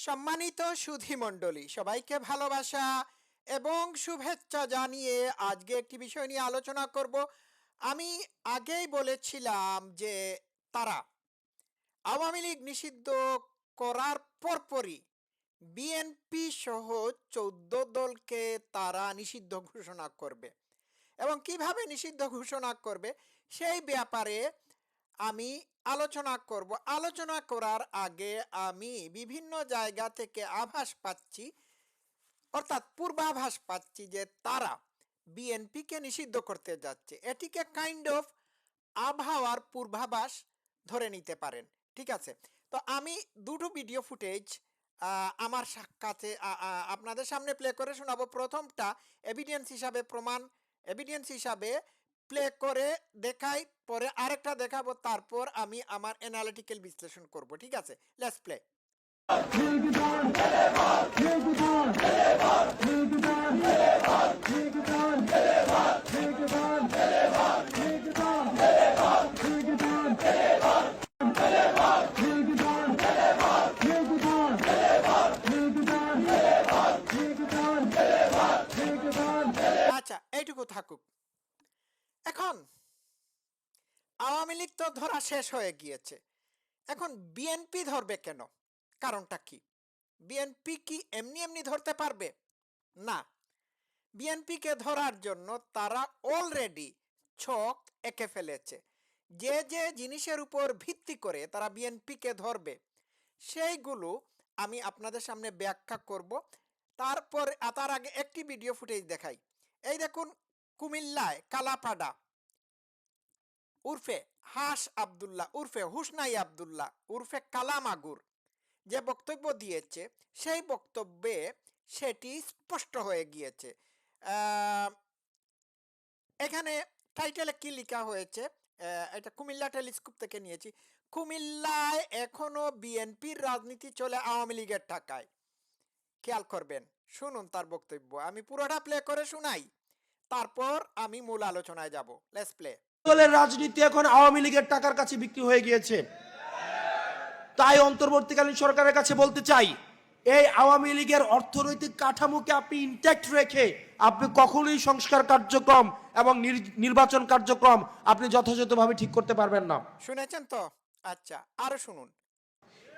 সম্মানিত সুধী মণ্ডলী, সবাইকে ভালোবাসা এবং শুভেচ্ছা জানিয়ে আজকে একটি বিষয় নিয়ে আলোচনা করব। আমি আগেই বলেছিলাম যে তারা আওয়ামী লীগ নিষিদ্ধ করার পরপরই বিএনপি সহ চৌদ্দ দলকে তারা নিষিদ্ধ ঘোষণা করবে। এবং কীভাবে নিষিদ্ধ ঘোষণা করবে সেই ব্যাপারে আমি আলোচনা করব। আলোচনা করার আগে আমি বিভিন্ন জায়গা থেকে আভাস পাচ্ছি, অর্থাৎ পূর্বাভাস পাচ্ছি যে তারা বিএনপিকে নিষিদ্ধ করতে যাচ্ছে। এটিকে কাইন্ড অফ আবহাওয়ার পূর্বাভাস ধরে নিতে পারেন, ঠিক আছে? তো আমি দুটো ভিডিও ফুটেজ আমার সাক্ষাতে আপনাদের সামনে প্লে করে শোনাবো। প্রথমটা এভিডেন্স হিসাবে প্রমাণ এভিডেন্স হিসাবে প্লে করে দেখাই, পরে আরেকটা দেখাবো, তারপর আমি আমার অ্যানালিটিক্যাল বিশ্লেষণ করব, ঠিক আছে? লেটস প্লে আচ্ছা এইটুকু থাকুক এখন আওয়ামী লীগ তো ধরা শেষ হয়ে গিয়েছে। এখন বিএনপি ধরবে কেন? কারণটা কি? বিএনপি কি এমনি এমনি ধরতে পারবে? না। বিএনপিকে ধরার জন্য তারা অলরেডি ছক এঁকে ফেলেছে। যে যে জিনিসের উপর ভিত্তি করে তারা বিএনপিকে ধরবে, সেইগুলো আমি আপনাদের সামনে ব্যাখ্যা করব। তারপর তার আগে একটি ভিডিও ফুটেজ দেখাই। এই দেখুন কুমিল্লায় কালাপাডা। উর্ফে হাস আবদুল্লাহ, উর্ফে হুসনাই আবদুল্লাহ, উর্ফে কালাম আগুর যে বক্তব্য দিয়েছে, সেই বক্তব্যে সেটি স্পষ্ট হয়ে গিয়েছে। এখানে টাইটেলে কি লেখা হয়েছে? এটা কুমিল্লা টেলিস্কোপ থেকে নিয়েছি। কুমিল্লায় এখনও বিএনপির রাজনীতি চলে আওয়ামী লীগের টাকায়। খেয়াল করবেন, শুনুন তার বক্তব্য। আমি পুরোটা প্লে করে শোনাই, তারপর আমি মূল আলোচনায় যাব। লেটস প্লে দলের রাজনীতি এখন আওয়ামী লীগের টাকার কাছে বিক্রি হয়ে গিয়েছে। তাই অন্তর্বর্তীকালীন সরকারের কাছে বলতে চাই, এই আওয়ামী লীগের অর্থনৈতিক কাঠামোকে আপনি ইনট্যাক্ট রেখে আপনি কখনোই সংস্কার কার্যক্রম এবং নির- নির্বাচন কার্যক্রম আপনি যথাযথভাবে ঠিক করতে পারবেন না। শুনেছেন তো? আচ্ছা আরও শুনুন।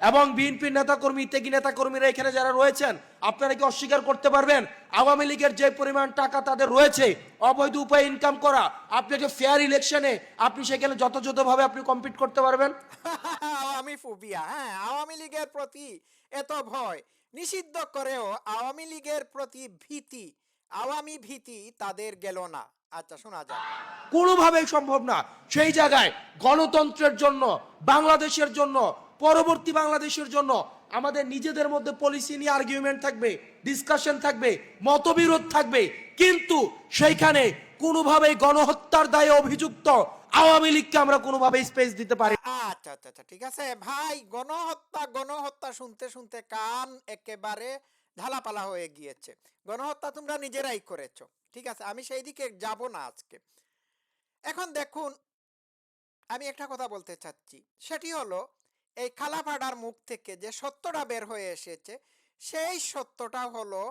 এবং বিএনপির নেতাকর্মী ত্যাগী নেতাকর্মীরা এখানে যারা রয়েছেন আপনারা কি অস্বীকার করতে পারবেন? আওয়ামী লীগের যে পরিমাণ টাকা তাদের রয়েছে অবৈধ উপায়ে ইনকাম করা আপনি আপনাকে ফেয়ার ইলেকশনে আপনি সেখানে যথাযথভাবে আপনি কম্পিট করতে পারবেন? আওয়ামী ফুবিয়া হ্যাঁ আওয়ামী লীগের প্রতি এত ভয় নিষিদ্ধ করেও আওয়ামী লীগের প্রতি ভীতি আওয়ামী ভীতি তাদের গেল না। আচ্ছা শোনা যাক। কোনোভাবেই সম্ভব না। সেই জায়গায় গণতন্ত্রের জন্য বাংলাদেশের জন্য পরবর্তী বাংলাদেশের জন্য আমাদের নিজেদের মধ্যে পলিসি নিয়ে আর্গুমেন্ট থাকবে ডিসকাশন থাকবে, মতবিরোধ থাকবে। কিন্তু সেইখানে কোনোভাবেই গণহত্যার দায়ে অভিযুক্ত আওয়ামী লীগকে আমরা কোনোভাবেই স্পেস দিতে পারি আচ্ছা আচ্ছা আচ্ছা ঠিক আছে। ভাই, গণহত্যা গণহত্যা শুনতে শুনতে কান একেবারে ঝালাপালা হয়ে গিয়েছে। গণহত্যা তোমরা নিজেরাই করেছ, ঠিক আছে? আমি সেই দিকে যাব না আজকে। এখন দেখুন, আমি একটা কথা বলতে চাচ্ছি। সেটি হলো এই খালাপাড়ার মুখ থেকে যে সত্যটা বের হয়ে এসেছে, সেই সত্যটা হলো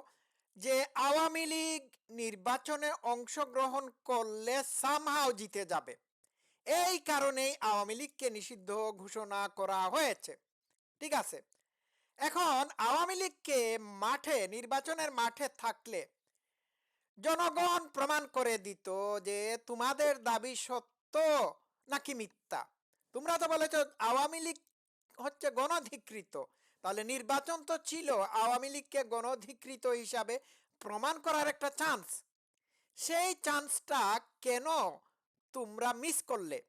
যে আওয়ামী লীগ নির্বাচনে অংশগ্রহণ করলে সামহাও জিতে যাবে। এই কারণেই আওয়ামী লীগকে নিষিদ্ধ ঘোষণা করা হয়েছে। ঠিক আছে? এখন আওয়ামী লীগকে মাঠে, নির্বাচনের মাঠে থাকলে জনগণ প্রমাণ করে দিত যে তোমাদের দাবি সত্য নাকি মিথ্যা। তোমরা তো বলেছ আওয়ামী লীগ হচ্ছে গণধিকৃত। তাহলে নির্বাচন তো ছিল, আওয়ামী লীগকে গণধিকৃত হিসাবে প্রমাণ করার একটা চান্স সেই চান্সটা কেন তোমরা মিস করলে?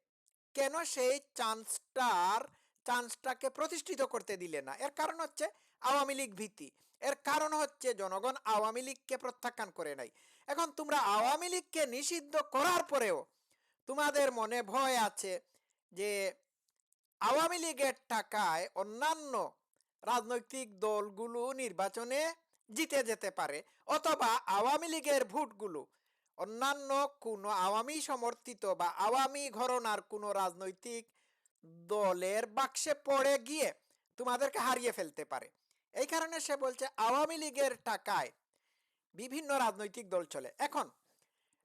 কেন সেই চান্সটার চান্সটাকে প্রতিষ্ঠিত করতে দিলে না? এর কারণ হচ্ছে আওয়ামী লীগ ভীতি। এর কারণ হচ্ছে জনগণ আওয়ামী লীগকে প্রত্যাখ্যান করে নাই। এখন তোমরা আওয়ামী লীগকে নিষিদ্ধ করার পরেও তোমাদের মনে ভয় আছে যে আওয়ামী লীগের টাকায় অন্যান্য রাজনৈতিক দলগুলো নির্বাচনে জিতে যেতে পারে অথবা আওয়ামী লীগের ভোটগুলো অন্যান্য কোনো আওয়ামী সমর্থিত বা আওয়ামী ঘরনার কোনো রাজনৈতিক দলের বাক্সে পড়ে গিয়ে তোমাদেরকে হারিয়ে ফেলতে পারে। এই কারণে সে বলছে আওয়ামী লীগের টাকায় বিভিন্ন রাজনৈতিক দল চলে। এখন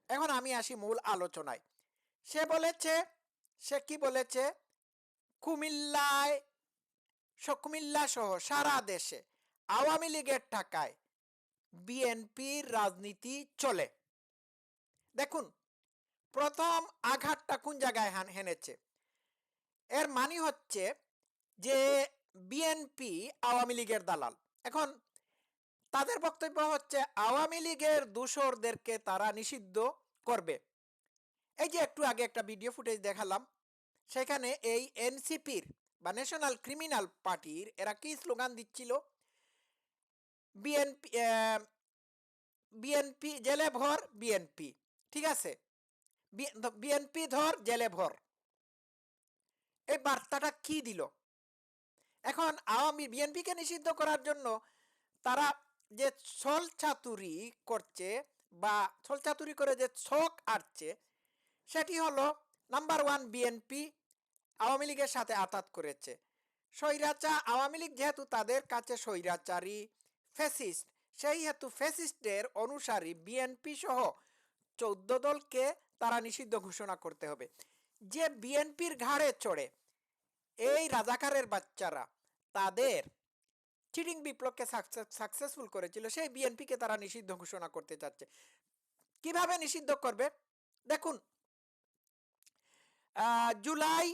এখন আমি আসি মূল আলোচনায়। সে বলেছে, সে কি বলেছে? কুমিল্লায় কুমিল্লা সহ সারা দেশে আওয়ামী লীগের টাকায় বিএনপির রাজনীতি চলে। দেখুন, প্রথম আঘাতটা কোন জায়গায় হান- হেনেছে? এর মানে হচ্ছে যে বিএনপি আওয়ামী লীগের দালাল। এখন তাদের বক্তব্য হচ্ছে আওয়ামী লীগের দূষরদেরকে তারা নিষিদ্ধ করবে। এই যে একটু আগে একটা ভিডিও ফুটেজ দেখালাম। সেখানে এই এনসিপির বা ন্যাশনাল ক্রিমিনাল পার্টির এরা কি স্লোগান দিচ্ছিল? বিএনপি বিএনপি জেলে ভর, বিএনপি, ঠিক আছে? বিএনপি ধর, জেলে ভর। এই বার্তাটা কি দিল? এখন আওয়ামী, বিএনপিকে নিষিদ্ধ করার জন্য তারা যে ছল চাতুরি করছে বা ছল চাতুরি করে যে ছক আটছে, সেটি হলো নাম্বার ওয়ান বিএনপি আওয়ামী লীগের সাথে আতাত করেছে। স্বৈরাচা আওয়ামী লীগ যেহেতু তাদের কাছে স্বৈরাচারী, ফ্যাসিস্ট, সেই হেতু ফ্যাসিস্টের অনুসারী বিএনপি সহ চৌদ্দ দলকে তারা নিষিদ্ধ ঘোষণা করতে হবে। যে বিএনপির ঘাড়ে চড়ে এই রাজাকারের বাচ্চারা তাদের চিটিং বিপ্লবকে সাকসেসফুল করেছিল, সেই বিএনপিকে তারা নিষিদ্ধ ঘোষণা করতে চাচ্ছে। কীভাবে নিষিদ্ধ করবে? দেখুন জুলাই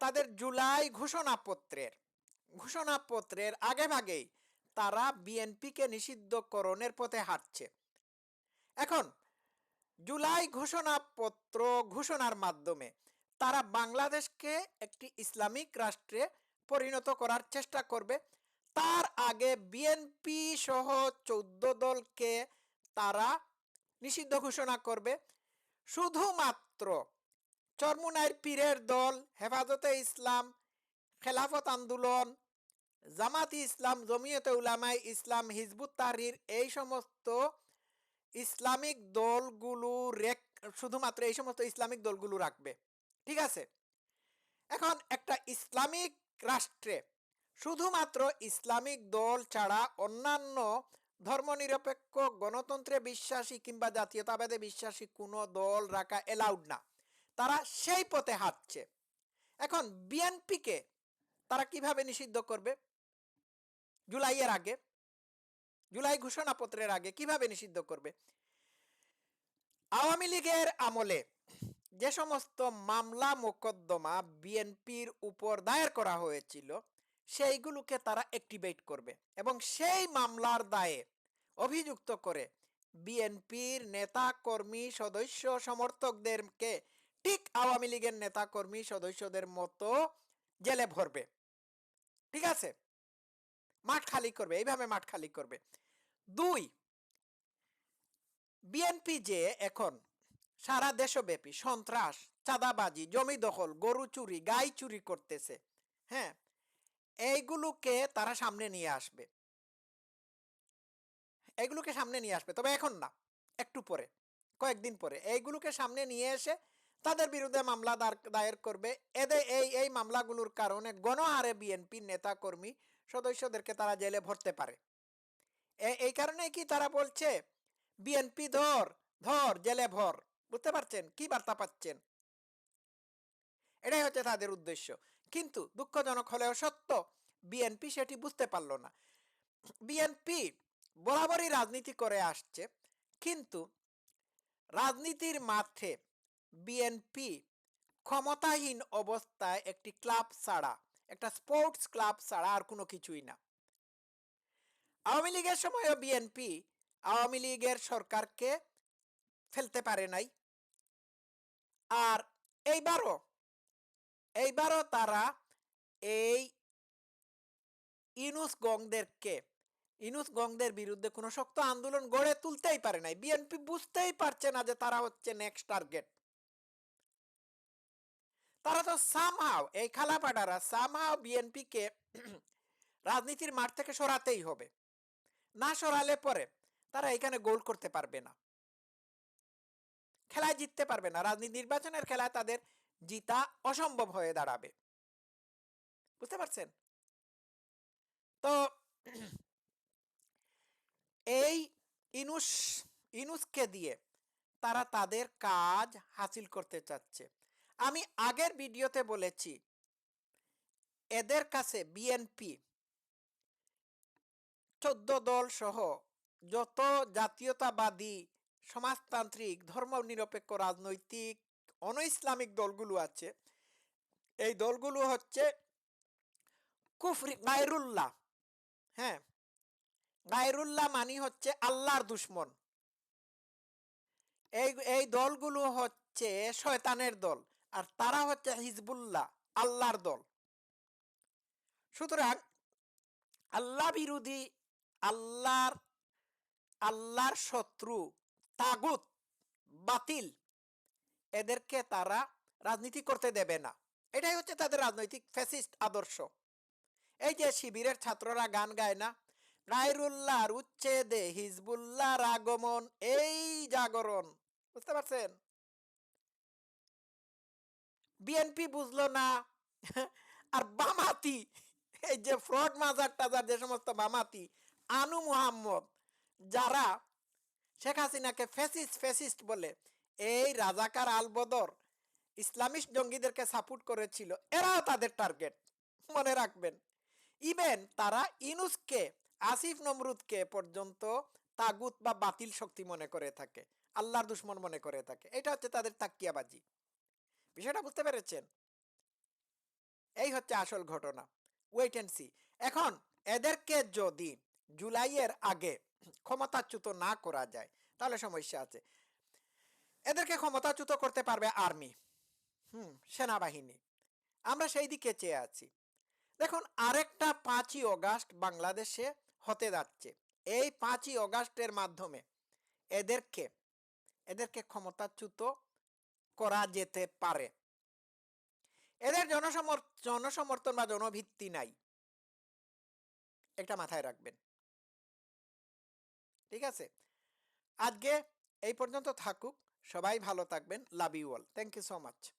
তাদের জুলাই ঘোষণাপত্রের ঘোষণাপত্রের আগে ভাগেই তারা বিএনপিকে নিষিদ্ধকরণের পথে হাঁটছে। এখন, জুলাই ঘোষণাপত্র ঘোষণার মাধ্যমে তারা বাংলাদেশকে একটি ইসলামিক রাষ্ট্রে পরিণত করার চেষ্টা করবে। তার আগে বিএনপি সহ চৌদ্দ দলকে তারা নিষিদ্ধ ঘোষণা করবে। শুধুমাত্র চরমুনাইর পীরের দল, হেফাজতে ইসলাম খেলাফত আন্দোলন, জামাতি ইসলাম জমিয়তে উলামাই ইসলাম হিজবুত তাহরির, এই সমস্ত ইসলামিক দলগুলো রেক, শুধুমাত্র এই সমস্ত ইসলামিক দলগুলো রাখবে। ঠিক আছে? এখন একটা ইসলামিক রাষ্ট্রে শুধুমাত্র ইসলামিক দল ছাড়া অন্যান্য ধর্মনিরপেক্ষ গণতন্ত্রে বিশ্বাসী কিংবা জাতীয়তাবাদে বিশ্বাসী কোনো দল রাখা এলাউড না। তারা সেই পথে হাঁটছে। এখন বিএনপিকে তারা কীভাবে নিষিদ্ধ করবে? জুলাইয়ের আগে, জুলাই ঘোষণাপত্রের আগে কীভাবে নিষিদ্ধ করবে? আওয়ামী লীগের আমলে যে সমস্ত মামলা মোকদ্দমা বিএনপির উপর দায়ের করা হয়েছিল, সেইগুলোকে তারা অ্যাক্টিভেট করবে এবং সেই মামলার দায়ে অভিযুক্ত করে বিএনপির নেতা, কর্মী, সদস্য, সমর্থকদেরকে ঠিক আওয়ামী লীগের নেতা কর্মী সদস্যদের মতো জেলে ভরবে। ঠিক আছে? মাঠ খালি করবে। এইভাবে মাঠ খালি করবে। দুই, বিএনপি যে এখন সারা দেশব্যাপী সন্ত্রাস, চাঁদাবাজি, জমি দখল, গরু চুরি, গাই চুরি করতেছে হ্যাঁ? এইগুলোকে তারা সামনে নিয়ে আসবে। এগুলোকে সামনে নিয়ে আসবে। তবে এখন না, একটু পরে, কয়েকদিন পরে। এইগুলোকে সামনে নিয়ে এসে তাদের বিরুদ্ধে মামলা দায়ের করবে। এদের এই এই মামলাগুলোর কারণে গণহারে বিএনপির নেতা কর্মী সদস্যদেরকে তারা জেলে ভরতে পারে। এই কারণে কি তারা বলছে, বিএনপি ধর ধর, জেলে ভর। বুঝতে পারছেন? কি বার্তা পাচ্ছেন? এটাই হচ্ছে তাদের উদ্দেশ্য। কিন্তু দুঃখজনক হলেও সত্য, বিএনপি সেটি বুঝতে পারল না। বিএনপি বরাবরই রাজনীতি করে আসছে, কিন্তু রাজনীতির মাঠে বিএনপি ক্ষমতাহীন অবস্থায় একটি ক্লাব ছাড়া, একটা স্পোর্টস ক্লাব ছাড়া আর কোনো কিছুই না। আওয়ামী লীগের সময়ও বিএনপি আওয়ামী লীগের সরকারকে ফেলতে পারে নাই। আর এইবারও এইবারও তারা এই ইনুস গংদেরকে, ইনুস গংদের বিরুদ্ধে কোনো শক্ত আন্দোলন গড়ে তুলতেই পারে নাই। বিএনপি বুঝতেই পারছে না যে তারা হচ্ছে নেক্সট টার্গেট তারা তো সামহাও এই খালাপাডারা সামহাও বিএনপিকে রাজনীতির মাঠ থেকে সরাতেই হবে। না সরালে পরে তারা এখানে গোল করতে পারবে না। খেলায় জিততে পারবে না। রাজনীতি নির্বাচনের খেলায় তাদের জিতা অসম্ভব হয়ে দাঁড়াবে। বুঝতে পারছেন? তো এই ইনুস, ইনুসকে দিয়ে তারা তাদের কাজ হাসিল করতে চাচ্ছে। আমি আগের ভিডিওতে বলেছি, এদের কাছে বিএনপি চোদ্দ দল সহ যত জাতীয়তাবাদী, সমাজতান্ত্রিক, ধর্মনিরপেক্ষ, রাজনৈতিক অন ইসলামিক দলগুলো আছে, এই দলগুলো হচ্ছে কুফরি, গায়রুল্লাহ হ্যাঁ গায়রুল্লাহ মানি হচ্ছে আল্লাহর দুশ্মন। এই এই দলগুলো হচ্ছে শয়তানের দল। আর তারা হচ্ছে হিজবুল্লাহ, আল্লাহর দল। সুতরাং আল্লাহ বিরোধী, আল্লাহর আল্লাহর শত্রু, তাগুত, বাতিল, এদেরকে তারা রাজনীতি করতে দেবে না। এটাই হচ্ছে তাদের রাজনৈতিক ফ্যাসিস্ট আদর্শ। এই যে শিবিরের ছাত্ররা গান গায় না গায়রুল্লাহর উচ্ছেদে হিজবুল্লাহর আগমন, এই জাগরণ, বুঝতে পারছেন? বিএনপি বুঝলো না, আর বামাতি, এই যে ফ্রড মাজার টাজার যে সমস্ত বামাতি, আনু মুহাম্মদ, যারা শেখ হাসিনাকে ফেসিস্ট ফেসিস্ট বলে, এই রাজাকার আলবদর ইসলামিস্ট জঙ্গিদেরকে সাপোর্ট করেছিল, এরাও তাদের টার্গেট, মনে রাখবেন। ইভেন তারা ইনুসকে, আসিফ নমরুদকে পর্যন্ত তাগুত বা বাতিল শক্তি মনে করে থাকে, আল্লাহর দুশ্মন মনে করে থাকে, এটা হচ্ছে তাদের তাকিয়াবাজি বিষয়টা বুঝতে পেরেছেন? এই হচ্ছে আসল ঘটনা। ওয়েট অ্যান্ড সি এখন এদেরকে যদি জুলাইয়ের আগে ক্ষমতাচ্যুত না করা যায়, তাহলে সমস্যা আছে। এদেরকে ক্ষমতাচ্যুত করতে পারবে আর্মি, হুম, সেনাবাহিনী। আমরা সেই দিকে চেয়ে আছি। দেখুন, আরেকটা পাঁচই অগাস্ট বাংলাদেশে হতে যাচ্ছে। এই পাঁচই অগাস্টের মাধ্যমে এদেরকে এদেরকে ক্ষমতাচ্যুত করা যেতে পারে। এদের জনসমর, জনসমর্থন বা জনভিত্তি নাই। একটা মাথায় রাখবেন। ঠিক আছে? আজকে এই পর্যন্ত থাকুক। সবাই ভালো থাকবেন। Love you all thank you so much